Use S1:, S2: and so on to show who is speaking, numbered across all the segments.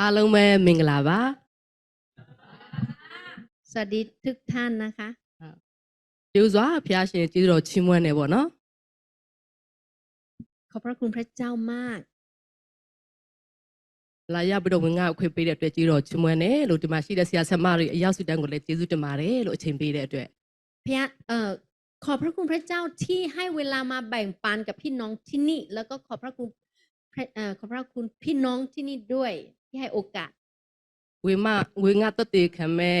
S1: อาลมณ์แม่เงลาบ้า
S2: สวัสดีทุกท่านนะคะ
S1: เดี๋วจ้พี่อาชีพจีโรชิมวันเนี่ยบ่เนาะ
S2: ขอบพระคุณพระเจ้ามาก
S1: ลายาบดงงาคุยไปเด็ดด้วยจีโรชิมวันเน่ยลูกจะมาชีดเสียสมารียาสุดังกุเลจีจูจมาเร่ลูกเชิญไปเด็ดด้วย
S2: พี่อ่ขอบพระคุณพระเจ้าที่ให้เวลามาแบ่งปันกับพี่น้องที่นี่ แล้วก็ขอบพระคุณขอบพระคุณพี่น้องที่นี่ด้วยရဟိုက
S1: ဝင်မဝင်ငါတက်တေခံမဲ့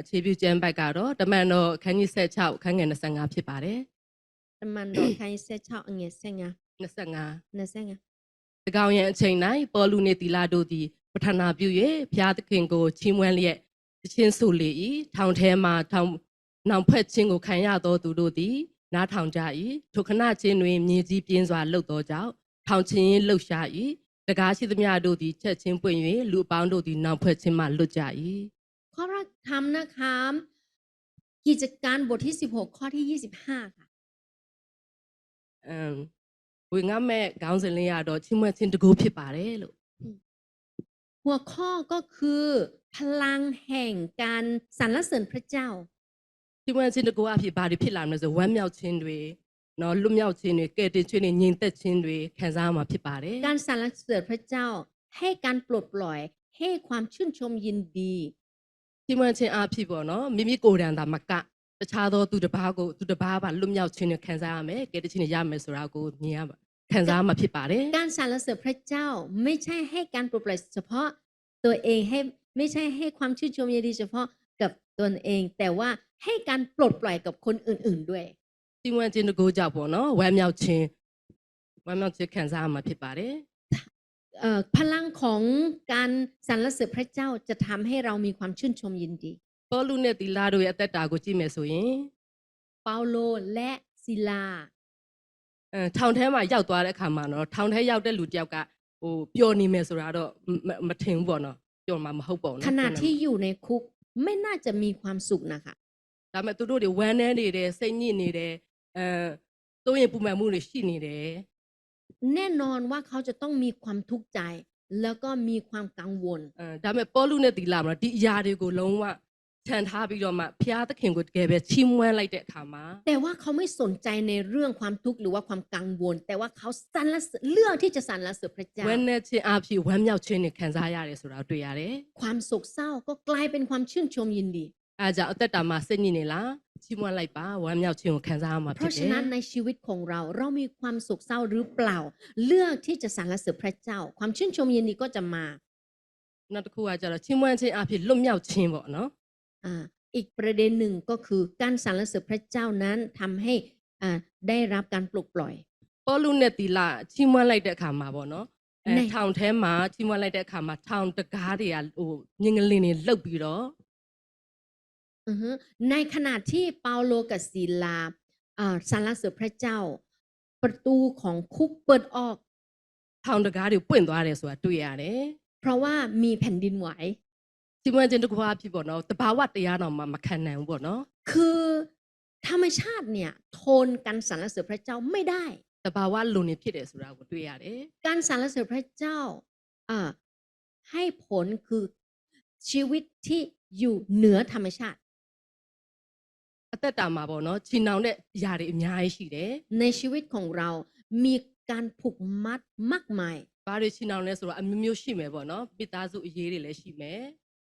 S1: အခြေပြုကျမ်းဘက်ကတော့တမန်တော်ခန်းကြီး16ခန်းငယ်25ဖြစ်ပါတယ်
S2: တမန်တော်ခန်းကြီး16အငယ်25
S1: 25
S2: 25
S1: တကောင်ရန်အချိန်တိုင်းပေါ်လူနေတီလာတို့သည်ပထနာပြု၍ဘုရားသခင်ကိုချီးမွမ်းလျက်တခြင်းဆိုလေ၏ထောင်ထဲမှထောင်နောင်ဖက်ခြင်းကိုခံရသောသူတို့သည်နားထောင်ကြ၏ထိုခဏချင်းတွင် မြေကြီးပြင်းစွာလှုပ်သောကြောင့်ထောင်ချင်းလှုပ်ရှား၏แต่กาชิตมีอาดูดีเชิดชิงเปวย่ยนลูกบางดูดีน้ำเพื่อเชิมาลุจาย
S2: ข้อพระคำนะคะกิจการบทที่สิบหกข้อที่ยี่สิบห้าค่ะ
S1: เอืมวิ่งแม่กาวเสียาดูชิมว่าชินตะกูพี่ป่าเลยลูก
S2: หัวข้อก็คือพลังแห่งการสรรเสริญพระเจ้า
S1: ชิม่าชินตะกูอาพี่ป่าดิพิ่ลามมนจะวันเมียวชินด้วยเนาะลุ่มยาวชินด้วยเกิดชินด้วยยินเต็ชินด้วยแค่จะมาพิบาร์เลย
S2: การสรรเสริญพระเจ้าให้การปลดปล่อยให้ความชื่นชมยินดี
S1: ที่เมื่อเช้าพี่บอกเนาะมีมีโกเรียนดามากะประชาชนตุ๊ดบ้ากูตุ๊ดบ้าบ้าลุ่มยาวชินด้วยแค่จะมาเกิดชินวยยามเมื่อสราวกูเนี่ยแค่จะมาพิบาร์เลย
S2: การสรรเสริญพระเจ้าไม่ใช่ให้การปลดปล่อยเฉพาะ ตัวเองให้ไม่ใช่ให้ความชื่นชมยินดีเฉพาะกับตัวเอง แต่ว่าให้การปลดปล่อยกับคนอื่น ๆด้วย
S1: ีวันจีนกูจะบอกเนาะวันนี้เอาชินวันนี้ชินคันซามาพิบาร์
S2: เออพลังของการสรรเสริญพระเจ้าจะทำให้เรามีความชื่นชมยินดี
S1: เปาโลเนี่ยติลาโดยแต่ตากูจีเมสุย
S2: เปาโลและซิลา
S1: เออทาวน์เทีมายาวตัวและขำมาเนาะทาวน์เที่ยวได้หลุดยาวกะโอ้เปียวนี่เมสุราโดมามาถึงบ่เนาะเปียนมามาเข้าบ่
S2: ขนาดที่อยู่ในคุกไม่น่าจะมีความสุขนะคะ
S1: แต่แม่ตุ้ดูดิวันนี้นี่เดย์เซนี่นี่เดย์เออตัวยังปูแมมูเลยชินี่เลย
S2: แน่นอนว่าเขาจะต้องมีความทุกข์ใจ แล้วก็มีความกังวล
S1: เออทำไมปอลูเนติลามแล้วยาดีกูลงว่าแทนท้าไปยอมมาพี่อาตะเห็นกูแกแบบชิมววนอะไรแต่ถามมา
S2: แต่ว่าเขาไม่สนใจในเรื่องความทุกข์หรือว่าความกังวลแต่ว่าเขาสรรเสริญเรื่องที่จะสรรเสริญพระเจ้า
S1: เว้นเนชิอาพี่วันยาวเชนเแี่ยคนซายาเลยสุดาตุยาเลย
S2: ความโศกเศร้าก็กลายเป็นความชื่นชมยินดี
S1: อาจจะเอาแต่ตามมาเส้นนี้เนี่ยละชีวิตอะไรป้าวันยาวชีวิตแคนซามา
S2: เพราะฉะนั้นในชีวิตของเรา เรามีความสุขเศร้าหรือเปล่าเลือกที่จะสรรเสริญพระเจ้า ความชื่นชมยินดีก็จะมา
S1: นั่นคืออาจราชิมวันชิอาผิดล่มยาวชิมบกเนาะ
S2: อ่าอีกประเด็นหนึ่งก็คือการสรรเสริญพระเจ้านั้นทำให้อ่าได้รับการปลุกปล่อย
S1: ปอลุนเนติละชิมวันไรเด็กขามาบอกเนาะในทางแท้มาชျီးမွမ်းလိုက်တဲ့အခါမှာထောင်တကားတွေကဟိုမြငเကิေးတลေလှုหรอ
S2: อในขณะที่เปาโลกับศีลาสารเสือพระเจ้าประตูของคุกเปิดออก
S1: ทางเดกาเดียวเปิดตัวเลยสวดตัวย่างเนี
S2: เพราะว่ามีแผ่นดินไหว
S1: ที่มันจะดูว่าพี่บอกเนาะแต่ภาวะตยาเนอะมามาแค่ไหนบอกเนาะ
S2: คือธรรมชาติเนี่ยทนการสารเสือพระเจ้าไม่ได้
S1: แต่ภาวะลุนิพิเดสุราวตัวย่างเนี
S2: การสารเสือพระเจ้าให้ผลคือชีวิตที่อยู่เหนือธรรมชาติ
S1: ตตามาบ่เนาะชินนองเนี่ยยาริอายายရสิเด်
S2: ในชีวิตของเรา มีการผูกมัดมากมาย
S1: บาริชินนองเนี่ยสรว่าอะမျိมးๆရှိမယ်เนาะပိตาးุုยရေးတွေလည်းရှ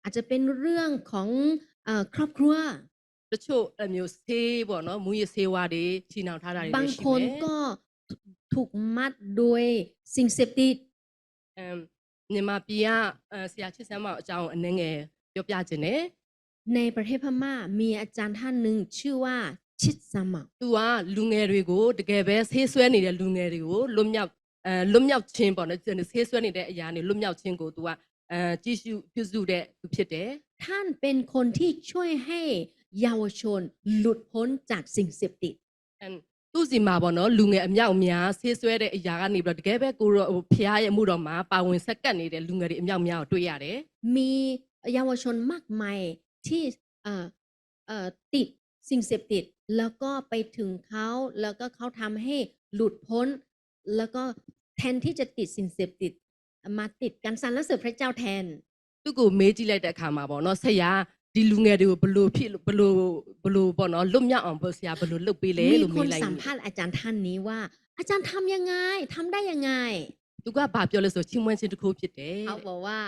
S2: อาจจะเป็นเรื่องของครอบครัว
S1: တချို့အမျိုးဆေးဗေเนาะมุยเซวาดးชินนองထားတบา
S2: งคนก็ถูกมัดด้วยสิ่งเสพติด
S1: เอ่อมြန်မာပြည်อ่ะเอ่อဆရာချစ်ဆန်းမောင်အကြောင်းအနေ
S2: ในประเทศพม่ามีอาจารย์ท่านหนึ่งชื่อว่าชิดสมมะ
S1: ตัวลุงเอริโกตะเกเบสเฮีซวนี่เดลลุงเอริโกลมยอกเอ่อลุมยอเชินบอเนี่ยฮีซวนี่เดลอย่างนี่ลุมยอเชินโกตัวเอ่อจิชูจิสูเดะตัวဖြစ်တယ်
S2: ท่านเป็นคนที่ช่วยให้เยาวชนหลุดพ้นจากสิ่งเสพติด
S1: ตู้จีมาบอเนาะลุงเออเมี่ยวเมียซเซวยတဲ့အရာကနေပြီးတော့တကယ်ပဲကိုဘုရားရဲ့အอှုတော်မှာပါဝင်ဆက်ကတ်နေတဲ့လူငယ်တွေအမြောက်များကိုတွေ့ရတယ်
S2: မီเยาวชนมากมายที่ติดสิ่งเสพติดแล้วก็ไปถึงเขาแล้วก็เขาทำให้หลุดพ้น แล้วก็แทนที่จะติดสิ่งเสพติด มาติดกันสันและเสพพระเจ้าแทน
S1: ทุกคนเมจิเลยแต่ขามาบอกเนาะเสียดีลุงเงาดูบลูพี่บลูบลูบอกเนาะลุ่มยาอ่อนเสียบลูลุกไปเล
S2: ยมีคนสัมภาษณ์อาจารย์ท่านนี้ว่า อาจารย์ทำยังไงทำได้ยังไง
S1: ทุกคนบาปเยอะเลยสุดชิมวันเช่นทุกคนพิจิตร
S2: เขาบอกว่า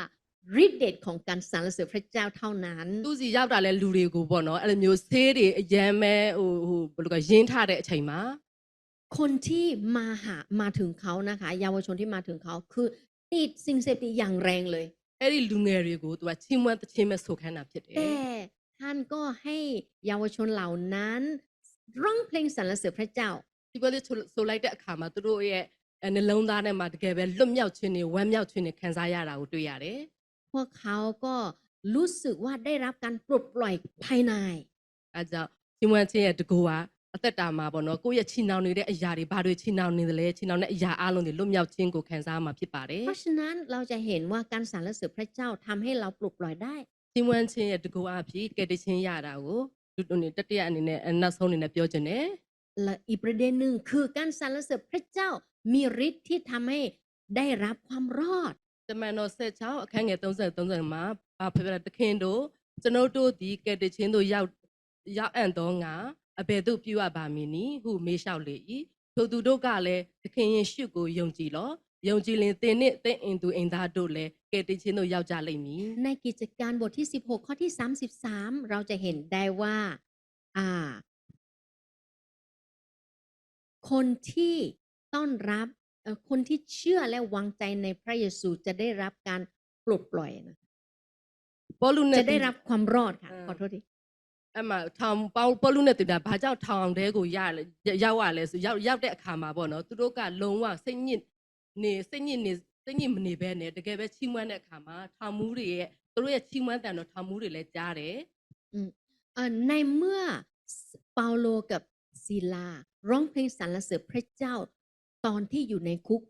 S2: ฤทธิ์เดชของการสรรเสริญพระเจ้าเท่านั้น
S1: ตู้สียาวตาเลยลูรีกูบ่เนาะอะไรมีเสียดิยังไม่โอ้โหบลูกยินท่าได้ใช่ไหม
S2: คนที่มาหามาถึงเขานะคะเยาวชนที่มาถึงเขาคือติดสิ่งเสพติดอย่างแรงเลย
S1: ไอ้ที่ลุงเอริกูตัวชิมวันตัวชิมเมสโซแค่นับเจ็ด
S2: แต่ท่านก็ให้เยาวชนเหล่านั้นร้องเพลงสรรเสริญพระเจ้า
S1: ที่ว่าจะโซไลต์ขามาตัวเอเอในลงด้านเนี่มาดเก็บเลุ่มยาวชนีวันยาวชนีคันสายยาเราตัวยาเร่
S2: พวกเขาก็รู้สึกว่าได้รับการปลดปล่อยภายใน
S1: อาจารย์ที่มันเชียร์ตัวอัตตามมาบ่เนากูอยากชินเอาวนี่ได้อยาดีบาด้วยชินเอาวนี่เลยชินเอาเนี่ยอยาอารมณ์นีุ่่มยาวชิงกูแข่งซ้ำมาผิดไปเลย
S2: เพราะฉะนั้นเราจะเห็นว่าการสารเสืิญพระเจ้าทำให้เราปลดปล่อยได้
S1: ที่มันเชียร์ตัวพี่เกิดเชื่อยาเราจุดนี้ตัดยานี่เนี่ยน่าสนใจเนี่ยเจอเนี่ย
S2: และอีกประเด็นหนึ่งคือการสารเสืิญพระเจ้ามีฤทธิ์ที่ทำให้ได้รับความรอด
S1: จะมาโนာ်เ6အခန်းငယ်33မงเဘာဖြစ်လဲတรင်တိพ့ကျจန်ုပ်တို့သည်ကဲတချင်းတดเ့ရောิ้ရောยาวยาวောငါัဘယ်သိั့ပြုအပ်ပါမည်နည်းเုမေးလျှောက်လေ၏ထိုသူတ็ု့ကလည်းတခင်ယေရှုยိုยงจีลินเตนิเตอินดูอินดาดูเลเกติชิโนยาวจาเลยมี
S2: ในกิจการบทที่ 16 ข้อที่ 33 เราจะเห็นได้ว่า อ่า คนที่ต้อนรับคนที่เชื่อและวางใจในพระเยซูจะได้รับการปลดปล่อยนะคะจะได้รับความรอดค่ะขอโทษที
S1: အဲ့မှာထောင်ပေါน်นပေါ်လူနဲ့တူတာဘာကြောင့်ထောင်တဲကိုရရောက်ရလဲဆိုရောက်ရောက်တဲ့အခါမှာပေါ့နော်သူတို့ကလုံးဝစိတ်ညစ်နေစိတ်ညစ်နေစိတ်ညစ်မနေဘဲနဲ့တကယ်ပဲချီးမွမ်းတဲ့အခါမှာထောင်မူးတွေရဲ့သူတို့ရဲ့ချီးမွမ်းတန်တော့ထောင်မူးတွေလည်းကြားတယ်
S2: อืมอ่าในเมื่อเปาโลกับซีลาร้องเพลงสรรเสริญพระเจ้าตอนที่อยู่ในคุก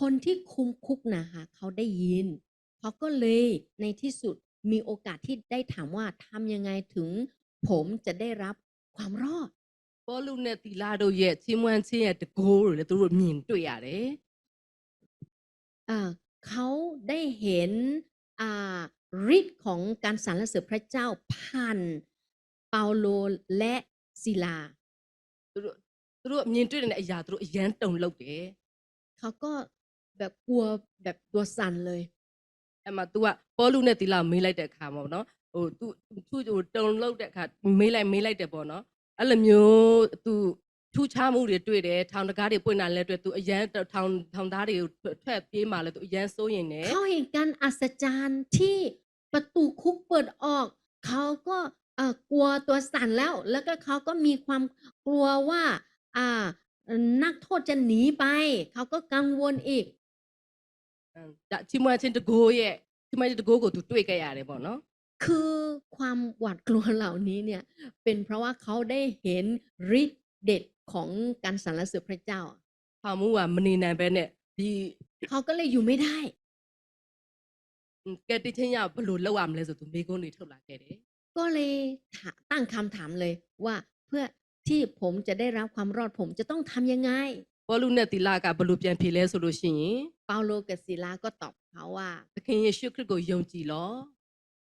S2: คนที่คุมคุกนะคะเขาได้ยิน เขาก็เลยในที่สุดมีโอกาสที่ได้ถามว่าทำยังไงถึงผมจะได้รับความรอด
S1: ဘอลุเนးနဲ့သီလာတို့ရဲนเชင်းမွန်းချင်းရဲ့တကိုးက่ยလည်
S2: းเขาได้เห็นอ่าฤทธิ์ของการสรรเสริญพระเจ้าผ่านเปาโลและศิลา
S1: သူတို့အမြင်တွေ့တဲ့အရာသူတို့အရန်တုံလောက်တယ်
S2: เขาก็แบบกลัวแบบตัวสั่นเลย
S1: အဲ့မှာ तू ကပေါလုနဲ့တီလာမေးလိုက်တဲ့အခါမှာပေါ့နော်ဟို तू သူ့ကိုတုံလောက်တဲ့အခါမေးလိုက်မေးလိုက်တယ်ပေါ့နော်အဲ့လိုမျိုး तू ထူးခြားမှုတွေတွေ့တယ်ထောင်တကားတွေပွင့်လာလဲတွေ့ तू အရန်ထောင်ထောင်သားတွေကိုထွက်ပြေးมาလဲ तू အရန်စိုးရင်နေ
S2: เขาเห็นการอัศจรรย์ที่ประตูคุกเปิดออกเขาก็กลัวตัวสั่นแล้ว แล้วก็เขาก็มีความกลัวว่าานักโทษจะหนีไปเขาก็กังวลอีก
S1: จะทีมาเชนจะโกยทีมาจะโกก็ถูตุ้ยกันอะไรบ้าเนาะ
S2: คือความหวาดกลัวเหล่านี้เนี่ย เป็นเพราะว่าเขาได้เห็นฤทธิ์เดชของการสรรเสริญพระเจ้า
S1: พามื่อวานมนีนายไปเนี่ยดี
S2: เขาก็เลยอยู่ไม่ได้
S1: แกทิ่ฉันยาพูดระหว่างเลยสุดทุ่มีคนนี้เท่าไหร่แกเด็
S2: ก็เลยตั้งคำถามเลยว่าเพื่อที่ผมจะได้รับความรอดผมจะต้องทำยังไง
S1: เพราะลูกเนติลากับบลูเปลียนพีเลสโซุดชิง
S2: เปาโลกับศิลาก็ตอบเขาว่า
S1: พระคัมภีร์ชื่อคริสต์ก็ยงจีล้อ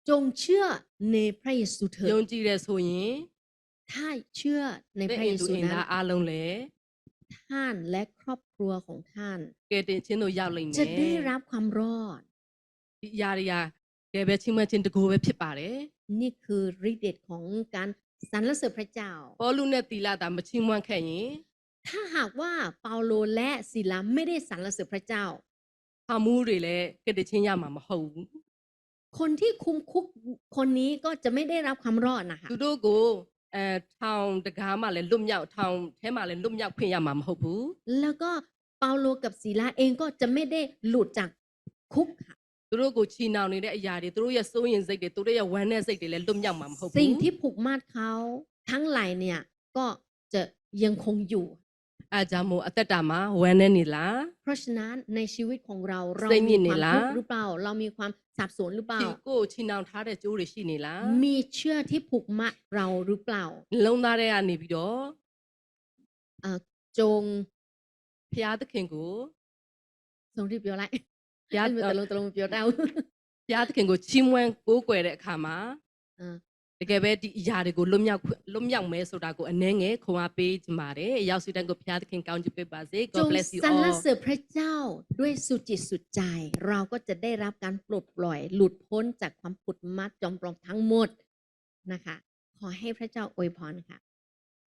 S2: จงเชื่อในพระเยซูเถิ
S1: ดยงจีเรยสุยิ
S2: ถ้าเชื่อในพระเยซูนะ อาลงเลย ท่านและครอบครัวของท่าน
S1: เกิดช่โนยาเลย
S2: จะได้รับความรอด
S1: ยาริยา เกเบชิมาเชนตะโกเวพิปาเลย
S2: นี่คือริดเดชของการสรรเสริญพระเจ้า
S1: เปาโลเนี่ยตีลาตาไม่ชิมวนแค่ยิ้
S2: ถ้าหากว่าเปาโลและศิลาไม่ได้สรรเสริญพระเจ้า
S1: พามูริเลยก็ได้ชื่อยามามาหู
S2: คนที่คุมคุกคนนี้ก็จะไม่ได้รับความรอดนะค
S1: ะ ดูดูกูเอ่อทထေตะกามาเลยลุ่มยาวทမြောแ်เมာင်ထဲမှလည်းလွย်မြามา်ဖွู
S2: แล้วก็เปาโลกับศิลาเองก็จะไม่ได้หลุดจากคุกค่ะ
S1: ตัวกูชีนเอาီนှောยาดေตัวအရာတွูသူတို့ရဲ့စดုးရငวစိน်တွေသူတို့ရဲ့ဝမ်းနဲ့စိတ်
S2: สิ่งที่ผูกมัดเขาทั้งหลายเนี่ย ก็จะยังคงอยู่
S1: อาจารย์โมอัตตามาแวนนี่ล่ะ
S2: เพราะฉะนั้นในชีวิตของเราเรามีความทุกข์หรือเปล่าเรามีความสับสนหรือเปล่า
S1: กูชินเอาท้าได้จูริชินี่ล่ะ
S2: มีเชื่อที่ผูกมัดเราหรือเปล่า
S1: ลงาได้อันนี้พี่ด
S2: อจง
S1: พยาตะเข่งกู
S2: ทรงรีบเยอะไรတရားတလုံးတလုံးပြောတတ်ဘူး
S1: တရားသခင်ကိုချီးမွမ်းကိုးကွယ်တဲ့အခါမှာတကယ်ပဲဒီအရာတွေကိုလွတ်မြောက်လွတ်မြောက်မယ်ဆိုတာကိုအနှဲငယ်ခွန်အားပေးကြပါတယ်ရောက်စီတန်းကိုဘုရားသခင်ကောင်းချီးပေးပါစေ
S2: God bless you all က်พระเจ้าด้วยสุจิตสุใจ เราก็จะได้รับการปลดปล่อยหลุดพ้นจากความผุดมัดจอมปลอมทั้งหมดนะคะ ขอให้พระเจ้าอวยพรค่ะ